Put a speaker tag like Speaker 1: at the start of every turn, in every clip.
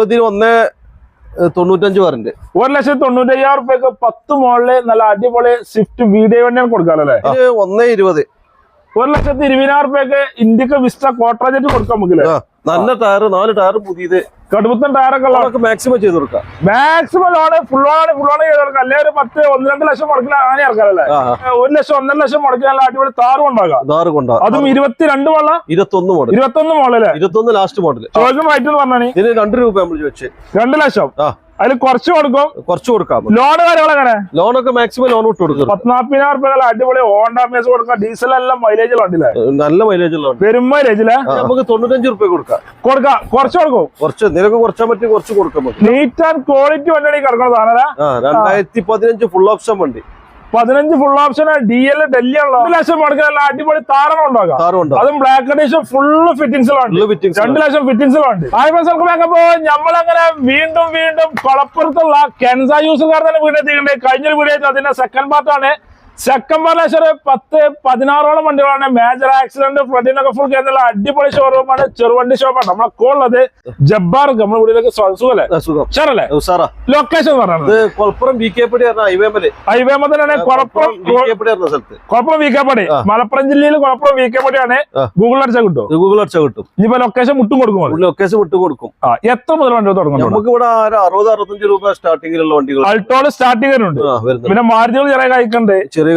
Speaker 1: നമ്മളിതിന് ഒന്ന് തൊണ്ണൂറ്റഞ്ച് പറഞ്ഞിട്ട്
Speaker 2: ഒരു ലക്ഷത്തി തൊണ്ണൂറ്റി അയ്യായിരം റുപ്യക്ക് പത്ത് മോളിൽ നല്ല അടിപൊളി സ്വിഫ്റ്റ് വീഡിയോ വണ്ടിയാണ് കൊടുക്കാറല്ലേ ഒന്ന്
Speaker 1: ഇതിന് ഇരുപത്.
Speaker 2: ഒരു ലക്ഷത്തി ഇരുപതിനായിരം റുപ്യക്ക് ഇന്ത്യയ്ക്ക് വിസ്റ്റ കോട്ടറജറ്റ് കൊടുക്കാൻ നമുക്കില്ലേ
Speaker 1: ആ. നല്ല ടയർ നാല് ടയർ പുതിയത്.
Speaker 2: കടുപ്പത്തൻ ടയറൊക്കെ
Speaker 1: ഉള്ളവർക്ക് മാക്സിമം ചെയ്ത് കൊടുക്കാം.
Speaker 2: Maximum loan full on full on ചെയ്ത് കൊടുക്കാം. അല്ലെങ്കിൽ ഒരു പത്ത് ഒന്ന് രണ്ട് ലക്ഷം മുടക്കില്ല അങ്ങനെ ഇറക്കാറല്ലേ. ഒരു ലക്ഷം ഒന്നര ലക്ഷം മുടക്കി നല്ല അടിപൊളി താറും ഉണ്ടാകാം
Speaker 1: താറ് കൊണ്ടാകും
Speaker 2: അതും ഇരുപത്തിരണ്ട് മോള
Speaker 1: ഇരുപത്തൊന്ന് മോഡൽ
Speaker 2: ഇരുപത്തൊന്ന് മോളല്ലേ
Speaker 1: ഇരുപത്തൊന്ന് ലാസ്റ്റ് മോഡൽ
Speaker 2: ചോദിക്കും റേറ്റ് എന്ന് പറഞ്ഞാണ്.
Speaker 1: ഇതിന് രണ്ട് രൂപ നമ്മൾ ചോദിച്ച്.
Speaker 2: രണ്ട് ലക്ഷം.
Speaker 1: ആ.
Speaker 2: അതിൽ കുറച്ച് കൊടുക്കും.
Speaker 1: കുറച്ച് കൊടുക്കാം.
Speaker 2: ലോൺ കാര്യങ്ങളെങ്ങനെ
Speaker 1: ലോണൊക്കെ മാക്സിമം ലോൺ വിട്ട് കൊടുക്കും.
Speaker 2: പത്നാപ്പതിനായിരം റുപ്യ അടിപൊളി മേസ് കൊടുക്കാം. ഡീസൽ എല്ലാം മൈലേജ് ഉണ്ടല്ലേ
Speaker 1: നല്ല മൈലേജ്.
Speaker 2: പെരും മൈലേജിലെ
Speaker 1: നമുക്ക് തൊണ്ണൂറ്റഞ്ച് റുപ്യ കൊടുക്കാം.
Speaker 2: കൊടുക്കാം. കുറച്ച് കൊടുക്കും.
Speaker 1: കുറച്ച് നിനക്ക് കുറച്ചാൻ പറ്റി കുറച്ച് കൊടുക്കാം
Speaker 2: നീറ്റ് ആൻഡ് ക്വാളിറ്റി വണ്ടി ഈ കിടക്കുന്ന സാധനം
Speaker 1: ആ രണ്ടായിരത്തി പതിനഞ്ച് ഫുൾ ഓപ്ഷൻ വണ്ടി.
Speaker 2: പതിനഞ്ച് full option D L Delhi ഉള്ള രണ്ടു ലക്ഷം മുടക്കി നല്ല അടിപൊളി താരണം ഉണ്ടാകാം അതും ബ്ലാക്ക് അഡീഷൻ ഫുള്ള് ഫിറ്റിംഗ്സിലുണ്ട് രണ്ടു ലക്ഷം ഫിറ്റിംഗ്സിലുണ്ട് ആയപ്പോ നമ്മളങ്ങനെ വീണ്ടും വീണ്ടും കൊളപ്പുറത്തുള്ള കെൻസ യൂസുകാർ തന്നെ വീട് എത്തിക്കണ്ടേ കഴിഞ്ഞൊരു വീഡിയോ അതിന്റെ സെക്കൻഡ് പാർട്ടാണ് ഒരു പത്ത് പതിനാറോളം വണ്ടികളാണ്. മേജർ ആക്സിഡന്റ് ഫ്ലഡിനൊക്കെ ഫുൾ കേന്ദ്ര അടിപൊളി ഷോറൂമാണ് ചെറുവണ്ടി ഷോപ്പാണ് നമ്മളെ ഉള്ളത് ജബ്ബാർ നമ്മുടെ വീട്ടിലേക്ക് സുഖല്ലേ? ലൊക്കേഷൻ പറഞ്ഞത്
Speaker 1: കൊളപ്പുറം വി കെ പടി കെ.
Speaker 2: മലപ്പുറം ജില്ലയിൽ കുഴപ്പം വീക്കപ്പടിയാണ്
Speaker 1: ആ.
Speaker 2: ഗൂഗിൾ അടിച്ചാൽ കിട്ടും
Speaker 1: ഗൂഗിൾ അടിച്ചാൽ കിട്ടും.
Speaker 2: ഇനിയിപ്പോ ലൊക്കേഷൻ മുട്ടും കൊടുക്കും
Speaker 1: ലൊക്കേഷൻ വിട്ടു കൊടുക്കും.
Speaker 2: എത്ര മുതൽ വണ്ടി തുടങ്ങും
Speaker 1: നമുക്ക് ഇവിടെ അറുപത് അറുപത്തഞ്ച് രൂപ സ്റ്റാർട്ടിങ്ങിലുള്ള വണ്ടികൾ
Speaker 2: അൾട്ടോൾ ഉണ്ട് പിന്നെ മാരുതികൾ ചെറിയ കഴിക്കണ്ട്
Speaker 1: ചെറിയ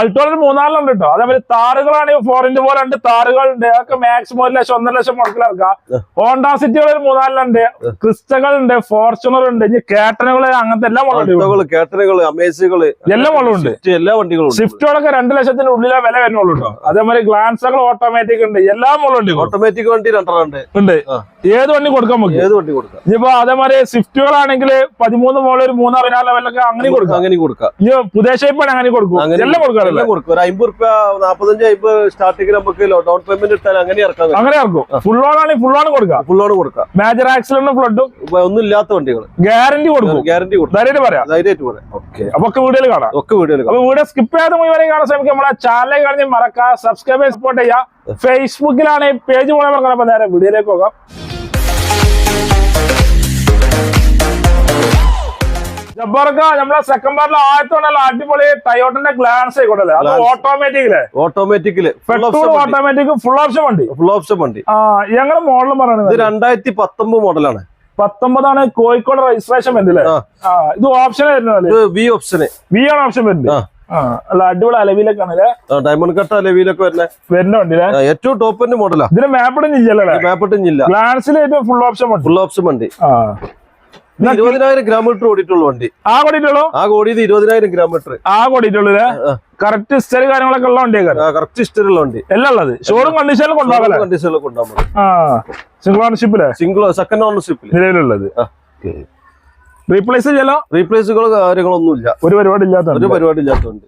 Speaker 2: അൾട്ടോളിൽ ഉണ്ട് കേട്ടോ അതേപോലെ താറുകളാണെങ്കിൽ ഫോർ ഇന്റു പോലെ ഉണ്ട് താറുകളുണ്ട്. അതൊക്കെ മാക്സിമം ഒരു ലക്ഷം ഒന്നര ലക്ഷം മുടക്കിലിറക്കാം ഹോണ്ടാ സിറ്റികൾ ഒരു ക്രിസ്റ്റകളുണ്ട് ഫോർച്യൂണർ ഉണ്ട്. ഇനി കേട്ടനുകൾ അങ്ങനത്തെ എല്ലാ മോഡലും
Speaker 1: ഓട്ടോകൾ അമേസുകൾ
Speaker 2: എല്ലാ മോഡലും ഉണ്ട്.
Speaker 1: എല്ലാ വണ്ടികളും
Speaker 2: സ്വിഫ്റ്റുകളൊക്കെ രണ്ട് ലക്ഷത്തിന്റെ ഉള്ളിലെ വില വരുന്നുള്ളൂ കേട്ടോ അതേമാതിരി ഗ്ലാൻസുകൾ ഓട്ടോമാറ്റിക് ഉണ്ട്. എല്ലാ മോഡലും ഉണ്ട്
Speaker 1: ഓട്ടോമാറ്റിക് വണ്ടി രണ്ടെണ്ണം ഉണ്ട്.
Speaker 2: ഏത് വണ്ടി കൊടുക്കാൻ നമുക്ക്
Speaker 1: ഏത് വണ്ടി കൊടുക്കാം?
Speaker 2: ഇനിയിപ്പോ അതേമാതിരി സ്വിഫ്റ്റുകളാണെങ്കിൽ പതിമൂന്ന് മോളിൽ ഒരു പതിനാല് ലെവലൊക്കെ അങ്ങനെ കൊടുക്കാം.
Speaker 1: അങ്ങനെ കൊടുക്കാം.
Speaker 2: ഇനി പുതിയ ഷേപ്പാണ് അങ്ങനെ കൊടുക്കും. എല്ലാം കൊടുക്കാറില്ല?
Speaker 1: എല്ലാം കൊടുക്കും. ഒരു അമ്പത് റുപ്യ നാപ്പത്തഞ്ച് അമ്പത് സ്റ്റാർട്ടിങ്ങിൽ നമുക്ക് ഡൗൺ പേയ്മെന്റ് ഇട്ടാൽ അങ്ങനെ
Speaker 2: ഇറക്കും. ഫുൾ ഓൺ ആണെങ്കിൽ ഫുൾ ഓൺ കൊടുക്കാം.
Speaker 1: ഫുൾ ഓൺ കൊടുക്കാം
Speaker 2: മേജർ ആക്സിഡന്റും ഫ്ലഡും
Speaker 1: ഒന്നും ഇല്ലാത്ത വണ്ടികൾ.
Speaker 2: ഗ്യാരണ്ടി കൊടുക്കും.
Speaker 1: ഗ്യാരണ്ടി കൊടുക്കും.
Speaker 2: ധൈര്യമായിട്ട് പറയാം.
Speaker 1: ധൈര്യമായിട്ട് പറയാം.
Speaker 2: ഓക്കെ അപ്പൊ ഒക്കെ വീഡിയോയിൽ കാണാം.
Speaker 1: ഒക്കെ വീഡിയോയിൽ
Speaker 2: അപ്പൊ വീഡിയോ സ്കിപ്പ് ചെയ്യാതെ മുഴുവൻ കാണാൻ ശ്രമിക്കും നമ്മളെ ചാനൽ കാണി മറക്കാം സബ്സ്ക്രൈബ് സപ്പോർട്ട് ചെയ്യാം ഫേസ്ബുക്കിലാണ് പേജ് അപ്പൊ നേരെ വീഡിയോയിലേക്ക് പോകാം. ജബ്ബാർക്ക നമ്മളെ സെക്കൻഡ് പാർട്ടിൽ ആദ്യത്തോണ്ടല്ല അടിപൊളി ടയോട്ടിന്റെ ഗ്ലാൻസ് ആയിക്കോട്ടെ അത്.
Speaker 1: ഓട്ടോമാറ്റിക്കിൽ ഓട്ടോമാറ്റിക്കിൽ
Speaker 2: ഓട്ടോമാറ്റിക് ഫുൾ ഓപ്ഷൻ വണ്ടി.
Speaker 1: ഫുൾ ഓപ്ഷൻ വണ്ടി.
Speaker 2: ആ ഞങ്ങളുടെ മോഡലും
Speaker 1: ഇത്
Speaker 2: പറയുന്നത്
Speaker 1: രണ്ടായിരത്തി പത്തൊമ്പത് മോഡലാണ്
Speaker 2: പത്തൊമ്പതാണ് കോഴിക്കോട് രജിസ്ട്രേഷൻ വരുന്നില്ലേ ഇത് ഓപ്ഷൻ വരുന്നത്
Speaker 1: ഇത് വി ഓപ്ഷന്
Speaker 2: വി ആണ് ഓപ്ഷൻ വരുന്നത് അല്ല അടിപൊളി അലവിലൊക്കെ ആണല്ലേ
Speaker 1: ഡയമണ്ട് കട്ട അലവിലൊക്കെ വരുന്നത്
Speaker 2: വരുന്ന. വണ്ടിയിലെ
Speaker 1: ആ, ഏറ്റവും ടോപ്പിന്റെ മോഡലാണ്
Speaker 2: ഇതിന് മാപ്പിട്ടും മാപ്പിടും മാപ്പിട്ടും
Speaker 1: ഇല്ല
Speaker 2: ഗ്ലാൻസിൽ ഏറ്റവും ഫുൾ ഓപ്ഷൻ
Speaker 1: ഫുൾ ഓപ്ഷൻ വണ്ടി.
Speaker 2: ആ.
Speaker 1: ഇത് ഇരുപതിനായിരം കിലോമീറ്റർ ഓടിയിട്ടുള്ള വണ്ടി.
Speaker 2: ആ കൊടിയിട്ടുള്ളൂ
Speaker 1: ആ ഓടിയത് ഇരുപതിനായിരം കിലോമീറ്റർ
Speaker 2: ആ കൊടിയിട്ടുള്ളൂ കറക്റ്റ് ഹിസ്റ്ററി കാര്യങ്ങളൊക്കെ ഉള്ള വണ്ടിയൊക്കെ
Speaker 1: കറക്റ്റ് ഇഷ്ടമുള്ള വണ്ടി.
Speaker 2: എല്ലാം ഉള്ളത്. ഷോറും കണ്ടീഷനിൽ
Speaker 1: കൊണ്ടുപോകാം കണ്ടീഷനിലും
Speaker 2: കൊണ്ടുപോകാം സിംഗിൾ ഓണർഷിപ്പിലെ
Speaker 1: സിംഗിൾ സെക്കൻഡ് ഓണർഷിപ്പിൽ
Speaker 2: നിലവിലുള്ളത്. റീപ്ലേസ് ചെയ്യലോ?
Speaker 1: റീപ്ലേസുകളോ കാര്യങ്ങളൊന്നുമില്ല.
Speaker 2: ഒരു പരിപാടി ഇല്ലാത്ത ഒരു
Speaker 1: പരിപാടി ഇല്ലാത്തതുണ്ട്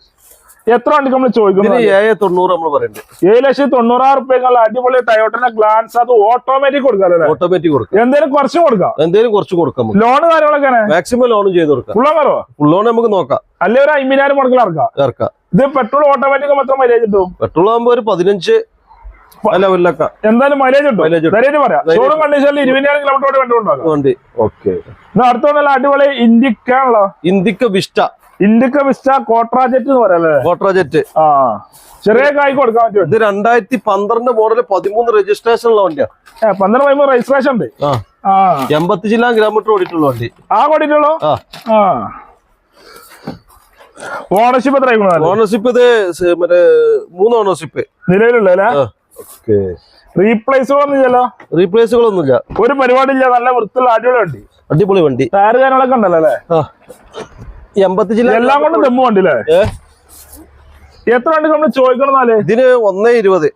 Speaker 2: എത്ര വണ്ടി നമ്മൾ ചോദിക്കുന്നത്
Speaker 1: ഏഴ് തൊണ്ണൂറ് നമ്മൾ
Speaker 2: ഏഴ് ലക്ഷത്തി തൊണ്ണൂറായിരം റുപ്യക്കുള്ള അടിപൊളി ടയോട്ടിന്റെ ഗ്ലാൻസ് അത് ഓട്ടോമാറ്റിക് കൊടുക്കാല്ലേ
Speaker 1: ഓട്ടോമാറ്റിക് കൊടുക്കാം.
Speaker 2: എന്തെങ്കിലും കുറച്ച് കൊടുക്കാം?
Speaker 1: എന്തെങ്കിലും കുറച്ച് കൊടുക്കാം ലോൺ
Speaker 2: ലോണ് കാര്യങ്ങളൊക്കെ
Speaker 1: മാക്സിമം ലോണും ചെയ്ത് കൊടുക്കാം.
Speaker 2: ഫുള്ളോ കുറവോ
Speaker 1: ഫുൾ ലോൺ നമുക്ക് നോക്കാം.
Speaker 2: അല്ലെ ഒരു അമ്പതിനായിരം മുടക്കിൽ ഇറക്കാം?
Speaker 1: ഇറക്കാം.
Speaker 2: ഇത് പെട്രോൾ ഓട്ടോമാറ്റിക് മാത്രം മൈലേജ് കിട്ടും?
Speaker 1: പെട്രോൾ ആകുമ്പോ ഒരു പതിനഞ്ച്
Speaker 2: എന്തായാലും മൈലേജ്
Speaker 1: ഉണ്ടോ.
Speaker 2: ധൈര്യം പറയാം.
Speaker 1: ധൈര്യം.
Speaker 2: കണ്ടീഷനിൽ ഇരുപതിനായിരം കിലോമീറ്റർ വണ്ടി ഓക്കെ അടുത്ത നല്ല അടിപൊളി ഇന്ത്യക്കാണല്ലോ
Speaker 1: ഇന്ത്യയ്ക്ക് വിസ്റ്റ
Speaker 2: ഇൻഡിക്ക വിസ്റ്റ കോട്രാജെറ്റ് എന്ന് പറയാല്ലേ
Speaker 1: കോട്രാജെറ്റ്.
Speaker 2: ആ. ചെറിയ കായ് കൊടുക്കാൻ പറ്റും
Speaker 1: ഇത് രണ്ടായിരത്തി പന്ത്രണ്ട് മോഡൽ പതിമൂന്ന് രജിസ്ട്രേഷൻ ഉള്ള വണ്ടിയാണ്
Speaker 2: പന്ത്രണ്ട് പതിമൂന്ന് രജിസ്ട്രേഷൻ ഉണ്ട്.
Speaker 1: എൺപത്തി ജില്ലാ കിലോമീറ്റർ ഓടിയിട്ടുള്ള വണ്ടി.
Speaker 2: ആ ഓടിയിട്ടുള്ളോ?
Speaker 1: ആ.
Speaker 2: ആ. ഓണർഷിപ്പ് എത്ര
Speaker 1: ഓണർഷിപ്പ് ഇത് മറ്റേ മൂന്ന് ഓണർഷിപ്പ്
Speaker 2: നിലവിലുള്ള അല്ലേ?
Speaker 1: ആ. ഓക്കെ.
Speaker 2: റീപ്ലേസുകളൊന്നും ഇല്ലല്ലോ?
Speaker 1: റീപ്ലേസുകളൊന്നുമില്ല
Speaker 2: ഒരു പരിപാടി ഇല്ല നല്ല വൃത്തിയുള്ള അടിപൊളി വണ്ടി.
Speaker 1: അടിപൊളി വണ്ടി.
Speaker 2: ടയർ കാര്യങ്ങളൊക്കെ ഉണ്ടല്ലോ അല്ലേ?
Speaker 1: ആ എൺപത്തി ജില്ല
Speaker 2: എല്ലാം കൊണ്ടും ദമ്മ്
Speaker 1: വണ്ടില്ലേ
Speaker 2: എത്ര വണ്ടി നമ്മൾ ചോദിക്കണമെന്നാൽ
Speaker 1: ഇതിന് ഒന്നേ ഇരുപത്.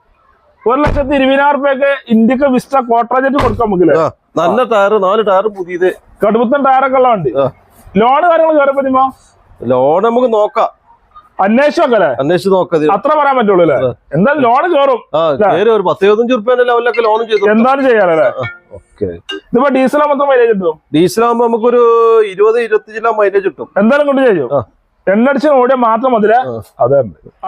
Speaker 2: ഒരു ലക്ഷത്തി ഇരുപതിനായിരം റുപ്യൊക്കെ ഇന്ത്യയ്ക്ക് വിസ്റ്റ കോട്രാജറ്റ് കൊടുക്കാൻ നമുക്കില്ലേ?
Speaker 1: നല്ല ടയർ നാല് ടയർ പുതിയത്.
Speaker 2: കടുപ്പത്തൻ ടയറൊക്കെ ഉള്ള വണ്ടി. ലോണ് കാര്യങ്ങൾ കയറി പറ്റുമ്പോ
Speaker 1: ലോൺ നമുക്ക് നോക്കാം.
Speaker 2: അന്വേഷിച്ചൊക്കെ അല്ലേ?
Speaker 1: അന്വേഷിച്ച്.
Speaker 2: അത്ര പറയാൻ പറ്റുള്ളൂ അല്ലേ? എന്തായാലും ലോണ് കയറും
Speaker 1: ഒരു പത്ത് റുപ്യന്റെ ലെവലിലൊക്കെ ലോൺ ചെയ്തു.
Speaker 2: എന്തായാലും ചെയ്യാനല്ലേ
Speaker 1: ഓക്കെ.
Speaker 2: ഇതിപ്പോ ഡീസൽ മൊത്തം മൈലേജ് കിട്ടും?
Speaker 1: ഡീസൽ ആകുമ്പോ നമുക്കൊരു ഇരുപത് ഇരുപത്തി ജില്ല മൈലേജ് കിട്ടും.
Speaker 2: എന്തായാലും കൊണ്ട് ചെയ്യും. എണ്ണടിച്ച് ഓടിയ മാത്രം മതിലെ. അതെ.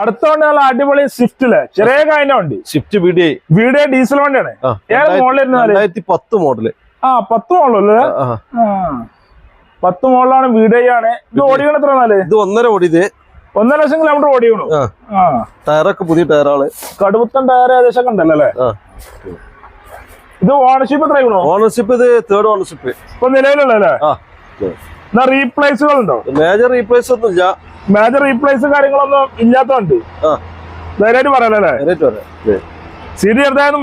Speaker 2: അടുത്ത വണ്ടി നല്ല അടിപൊളി സ്വിഫ്റ്റിൽ ചെറിയ കായിന്റെ വണ്ടി.
Speaker 1: സ്വിഫ്റ്റ് ബി ഡി
Speaker 2: ഡീസൽ വണ്ടിയാണ്. ഏത്
Speaker 1: രണ്ടായിരത്തി പത്ത് മോഡൽ
Speaker 2: ആ പത്ത് മോഡലല്ലേ പത്ത് മോഡലാണ് വീടയാണ് ഇത് ഓടിക്കണത്ര നാല്
Speaker 1: ഇത് ഒന്നര ഓടി ഇത്
Speaker 2: ഒന്നര ലക്ഷം കിലോമീറ്റർ
Speaker 1: ആ. ടയറൊക്കെ പുതിയ ടയറാണ്
Speaker 2: കടുപ്പത്തൻ ടയർ ഏകദേശം കണ്ടല്ലേ ഉണ്ടല്ലോ അല്ലേ ഇത് ഓണർഷിപ്പ് എത്ര
Speaker 1: ഓണർഷിപ്പ് ഇത് തേർഡ് ഓണർഷിപ്പ്
Speaker 2: ഇപ്പൊ നിലവിലുള്ളല്ലേ എന്നാ റീപ്ലേസുകൾ ഉണ്ടോ?
Speaker 1: മേജർ റീപ്ലേസ് ഒന്നും ഇല്ല.
Speaker 2: മേജർ റീപ്ലേസ് കാര്യങ്ങളൊന്നും
Speaker 1: ഇല്ലാത്തതുണ്ട്.
Speaker 2: ധൈര്യമായിട്ട് പറയാലല്ലേ
Speaker 1: റേറ്റ്
Speaker 2: സീറ്റ് ചെറുതായൊന്നും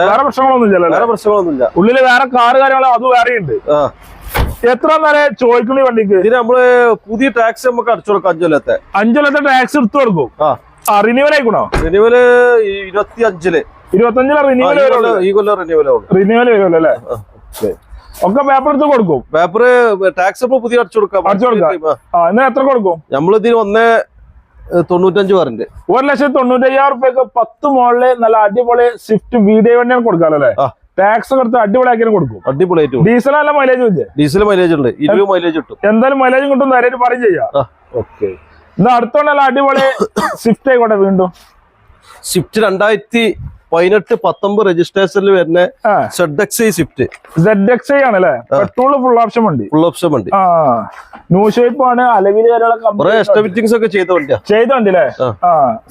Speaker 2: വേറെ പ്രശ്നങ്ങളൊന്നും ഇല്ലല്ലോ
Speaker 1: വേറെ പ്രശ്നങ്ങളൊന്നും ഇല്ല.
Speaker 2: ഉള്ളിൽ വേറെ കാറ് കാര്യങ്ങളോ അത് വേറെ ഉണ്ട്
Speaker 1: ആ.
Speaker 2: എത്ര നേരെ ചോദിക്കുന്ന വണ്ടിക്ക്?
Speaker 1: ഇതിന് നമ്മൾ പുതിയ ടാക്സ് നമുക്ക് അടിച്ചു കൊടുക്കാം അഞ്ചൊല്ലത്തെ
Speaker 2: അഞ്ചു കൊല്ലത്തെ ടാക്സ് എടുത്തു കൊടുക്കും.
Speaker 1: ആ.
Speaker 2: റിന്യൂവൽ ആയിക്കണോ?
Speaker 1: റിന്യൂവൽ ഇരുപത്തി അഞ്ചിൽ
Speaker 2: ഇരുപത്തഞ്ചിലെ റിന്യൂവൽ
Speaker 1: ഈ കൊല്ലം റിന്യൂവൽ റിനീവൽ
Speaker 2: റിന്യൂവൽ വരുമല്ലോ അല്ലേ? ഒക്കെ പേപ്പർ എടുത്ത് കൊടുക്കും.
Speaker 1: പേപ്പർ ടാക്സ് ഇപ്പൊ പുതിയ അടിച്ചു കൊടുക്കാം.
Speaker 2: അടിച്ചു കൊടുക്കാം. എത്ര കൊടുക്കും?
Speaker 1: നമ്മളിതിന് ഒന്നേ തൊണ്ണൂറ്റഞ്ച് പറഞ്ഞിട്ട്
Speaker 2: ഒരു ലക്ഷത്തി തൊണ്ണൂറ്റയ്യായിരം റുപ്യക്ക് പത്ത് മോളിൽ നല്ല അടിപൊളി സ്വിഫ്റ്റ് വീഡിയോ വണ്ടിയാണ്
Speaker 1: കൊടുക്കാറല്ലേ.
Speaker 2: ടാക്സ് കൊടുത്ത് എടുത്ത് അടിപൊളിയാക്കിയാണ് കൊടുക്കും.
Speaker 1: അടിപൊളിയായിട്ട്
Speaker 2: ഡീസൽ അല്ല മൈലേജ് ഇല്ലേ?
Speaker 1: ഡീസൽ മൈലേജ് ഉണ്ട്. ഇരുപത് മൈലേജ് കിട്ടും.
Speaker 2: എന്തായാലും മൈലേജും കിട്ടും നേരെ പറയും ചെയ്യാം. ഓക്കെ. എന്നാ അടുത്തോണ്ടല്ല അടിപൊളി സ്വിഫ്റ്റ് ആയിക്കോട്ടെ വീണ്ടും.
Speaker 1: സ്വിഫ്റ്റ് രണ്ടായിരത്തി പതിനെട്ട് പത്തൊമ്പത് രജിസ്ട്രേഷനിൽ വരുന്ന Z X I Swift
Speaker 2: Z X I ആണല്ലേ പെട്രോൾ ഫുൾ ഓപ്ഷൻ വണ്ടി
Speaker 1: ഫുൾ ഓപ്ഷൻ വണ്ടി
Speaker 2: ന്യൂ ഷേപ്പ് ആണ് കാര്യങ്ങളൊക്കെ
Speaker 1: കുറെ എക്സ്ട്രാ ഫിറ്റിംഗ്സ് ഒക്കെ ചെയ്ത വണ്ടിയാ.
Speaker 2: ചെയ്ത വണ്ടില്ലേ